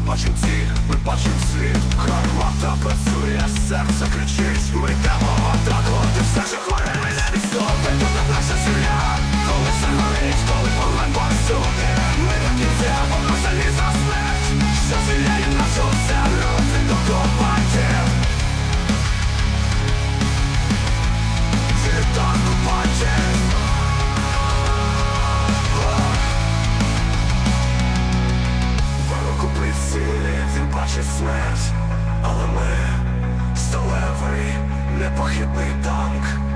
ми бачимо всіх, ми бачимо світ, Гармата працює, серце кричить. війни він бачить смерть, але ми сталевий непохідний танк.